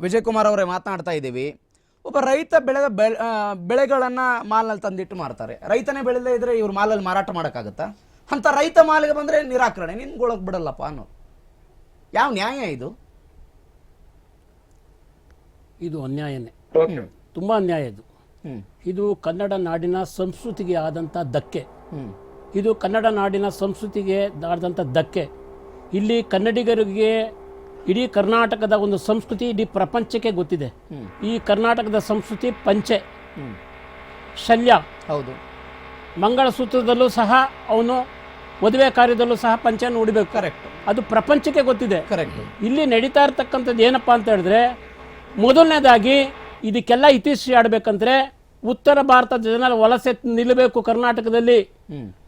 ವಿಜಯ್ ಕುಮಾರ್ ಅವರೇ ಮಾತನಾಡ್ತಾ ಇದ್ದೀವಿ. ಒಬ್ಬ ರೈತ ಬೆಳೆದ ಬೆಳೆ ಬೆಳೆಗಳನ್ನು ಮಾಲ್ನಲ್ಲಿ ತಂದಿಟ್ಟು ಮಾರ್ತಾರೆ. ರೈತನೇ ಬೆಳೆದೇ ಇದ್ರೆ ಇವ್ರು ಮಾಲಲ್ಲಿ ಮಾರಾಟ ಮಾಡೋಕ್ಕಾಗತ್ತಾ? ಅಂತ ರೈತ ಮಾಲಿಗೆ ಬಂದ್ರೆ ನಿರಾಕರಣೆ ನಿನ್ಗೊಳಗೆ ಬಿಡಲ್ಲಪ್ಪ ಅನ್ನೋ ಯಾವ ನ್ಯಾಯ ಇದು? ಇದು ಅನ್ಯಾಯನೇ. ತುಂಬ ಅನ್ಯಾಯ ಇದು. ಹ್ಮ್. ಇದು ಕನ್ನಡ ನಾಡಿನ ಸಂಸ್ಕೃತಿಗೆ ಆದಂಥ ಧಕ್ಕೆ. ಹ್ಮ್. ಇದು ಕನ್ನಡ ನಾಡಿನ ಸಂಸ್ಕೃತಿಗೆ ಆದಂಥ ಧಕ್ಕೆ. ಇಲ್ಲಿ ಕನ್ನಡಿಗರಿಗೆ ಇಡೀ ಕರ್ನಾಟಕದ ಒಂದು ಸಂಸ್ಕೃತಿ ಇಡೀ ಪ್ರಪಂಚಕ್ಕೆ ಗೊತ್ತಿದೆ. ಈ ಕರ್ನಾಟಕದ ಸಂಸ್ಕೃತಿ ಪಂಚೆ. ಶಲ್ಯ. ಹೌದು. ಮಂಗಳಸೂತ್ರದಲ್ಲೂ ಸಹ ಅವನು ಮದುವೆ ಕಾರ್ಯದಲ್ಲೂ ಸಹ ಪಂಚೆಯನ್ನು ಉಡಬೇಕು. ಕರೆಕ್ಟ್. ಅದು ಪ್ರಪಂಚಕ್ಕೆ ಗೊತ್ತಿದೆ. ಕರೆಕ್ಟ್. ಇಲ್ಲಿ ನಡೀತಾ ಇರ್ತಕ್ಕಂಥದ್ದು ಏನಪ್ಪ ಅಂತ ಹೇಳಿದ್ರೆ ಮೊದಲನೇದಾಗಿ ಇದಕ್ಕೆಲ್ಲ ಇತಿಶ್ರೀ ಆಡ್ಬೇಕಂದ್ರೆ ಉತ್ತರ ಭಾರತದ ಜನ ವಲಸೆ ನಿಲ್ಲಬೇಕು ಕರ್ನಾಟಕದಲ್ಲಿ.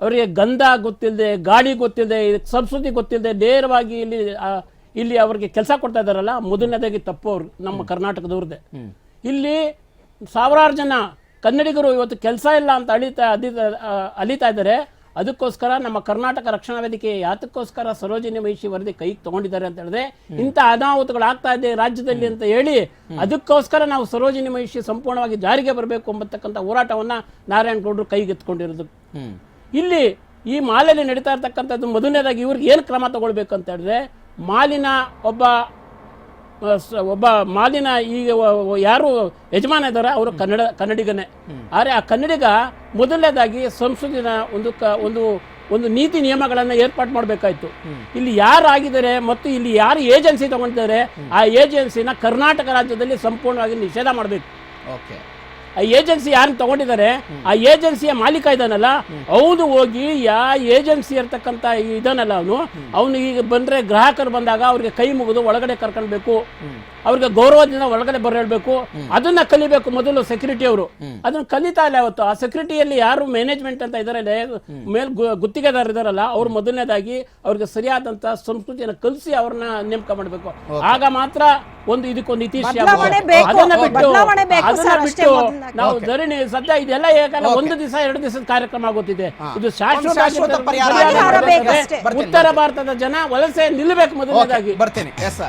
ಅವರಿಗೆ ಗಂಧ ಗೊತ್ತಿಲ್ಲದೆ ಗಾಳಿ ಗೊತ್ತಿಲ್ಲದೆ ಸಂಸ್ಕೃತಿ ಗೊತ್ತಿಲ್ಲದೆ ನೇರವಾಗಿ ಇಲ್ಲಿ ಇಲ್ಲಿ ಅವ್ರಿಗೆ ಕೆಲಸ ಕೊಡ್ತಾ ಇದ್ದಾರಲ್ಲ ಮೊದಲನೇದಾಗಿ ತಪ್ಪು ಅವ್ರು ನಮ್ಮ ಕರ್ನಾಟಕದವ್ರದ್ದೇ. ಇಲ್ಲಿ ಸಾವಿರಾರು ಜನ ಕನ್ನಡಿಗರು ಇವತ್ತು ಕೆಲಸ ಇಲ್ಲ ಅಂತ ಅಳಿತಾ ಅದಿತ ಅಲಿತಾ ಇದ್ದಾರೆ. ಅದಕ್ಕೋಸ್ಕರ ನಮ್ಮ ಕರ್ನಾಟಕ ರಕ್ಷಣಾ ವೇದಿಕೆ ಯಾತಕ್ಕೋಸ್ಕರ ಸರೋಜಿನಿ ಮಹಿಷಿ ವರದಿ ಕೈಗೆ ತಗೊಂಡಿದ್ದಾರೆ ಅಂತ ಹೇಳಿದ್ರೆ ಇಂಥ ಅನಾಹುತಗಳು ಆಗ್ತಾ ಇದೆ ರಾಜ್ಯದಲ್ಲಿ ಅಂತ ಹೇಳಿ ಅದಕ್ಕೋಸ್ಕರ ನಾವು ಸರೋಜಿನಿ ಮಹಿಷಿ ಸಂಪೂರ್ಣವಾಗಿ ಜಾರಿಗೆ ಬರಬೇಕು ಎಂಬತಕ್ಕಂಥ ಹೋರಾಟವನ್ನ ನಾರಾಯಣಗೌಡರು ಕೈಗೆತ್ಕೊಂಡಿರೋದು ಇಲ್ಲಿ ಈ ಮಾಲೆಯಲ್ಲಿ ನಡೀತಾ ಇರ್ತಕ್ಕಂಥದ್ದು ಮೊದಲನೇದಾಗಿ ಇವ್ರಿಗೆ ಏನು ಕ್ರಮ ತಗೊಳ್ಬೇಕು ಅಂತ ಹೇಳಿದ್ರೆ ಮಾಲಿನ ಒಬ್ಬ ಒಬ್ಬ ಮಾಲಿನ ಈಗ ಯಾರು ಯಜಮಾನ ಇದ್ದಾರೆ ಅವರು ಕನ್ನಡ ಕನ್ನಡಿಗನೇ. ಆದರೆ ಆ ಕನ್ನಡಿಗ ಮೊದಲನೇದಾಗಿ ಸಂಸ್ಕೃತಿನ ಒಂದು ಕ ಒಂದು ಒಂದು ನೀತಿ ನಿಯಮಗಳನ್ನು ಏರ್ಪಾಟ್ ಮಾಡಬೇಕಾಯ್ತು. ಇಲ್ಲಿ ಯಾರು ಆಗಿದ್ದಾರೆ ಮತ್ತು ಇಲ್ಲಿ ಯಾರು ಏಜೆನ್ಸಿ ತಗೊಂಡಿದ್ದಾರೆ ಆ ಏಜೆನ್ಸಿನ ಕರ್ನಾಟಕ ರಾಜ್ಯದಲ್ಲಿ ಸಂಪೂರ್ಣವಾಗಿ ನಿಷೇಧ ಮಾಡಬೇಕು. ಓಕೆ. ಆ ಏಜೆನ್ಸಿ ಯಾರು ತಗೊಂಡಿದ್ದಾರೆ ಆ ಏಜೆನ್ಸಿಯ ಮಾಲೀಕ ಇದ್ದಾನಲ್ಲ ಅವನು ಹೋಗಿ ಯಾ ಏಜೆನ್ಸಿ ಇರ್ತಕ್ಕಂಥ ಇದಾನಲ್ಲ ಅವನು ಅವನು ಈಗ ಬಂದ್ರೆ ಗ್ರಾಹಕರು ಬಂದಾಗ ಅವ್ರಿಗೆ ಕೈ ಮುಗಿದು ಒಳಗಡೆ ಕರ್ಕೊಳ್ಬೇಕು ಅವ್ರಿಗೆ ಗೌರವದಿಂದ ಒಳಗಡೆ ಬರ ಹೇಳ್ಬೇಕು ಅದನ್ನ ಕಲಿಬೇಕು ಮೊದಲು ಸೆಕ್ಯೂರಿಟಿ ಅವರು. ಅದನ್ನ ಕಲಿತಾ ಇಲ್ಲ ಅವತ್ತು ಆ ಸೆಕ್ಯೂರಿಟಿಯಲ್ಲಿ ಯಾರು ಮ್ಯಾನೇಜ್ಮೆಂಟ್ ಅಂತ ಇದಾರೆ ಮೇಲ್ ಗುತ್ತಿಗೆದಾರ ಇದಾರಲ್ಲ ಅವ್ರು ಮೊದಲನೇದಾಗಿ ಅವ್ರಿಗೆ ಸರಿಯಾದಂತ ಸಂಸ್ಕೃತಿಯನ್ನು ಕಲಿಸಿ ಅವ್ರನ್ನ ನೇಮಕ ಮಾಡಬೇಕು. ಆಗ ಮಾತ್ರ ಒಂದು ಇದಕ್ಕೊಂದು ಆಗುತ್ತೆ. ಅದನ್ನ ಬಿಟ್ಟು ಬದಲಾವಣೆ ಬೇಕು ಅದನ್ನ ಬಿಟ್ಟು ನಾವು ಧರಣಿ ಸದ್ಯ ಇದೆಲ್ಲ ಏಕಂದ್ರೆ ಒಂದು ದಿವಸ ಎರಡು ದಿವಸದ ಕಾರ್ಯಕ್ರಮ ಆಗುತ್ತಿದೆ. ಇದು ಶಾಶ್ವತ ಉತ್ತರ ಭಾರತದ ಜನ ವಲಸೆ ನಿಲ್ಲಬೇಕು ಮೊದಲನೇದಾಗಿ. ಬರ್ತೇನೆ. ಎಸ್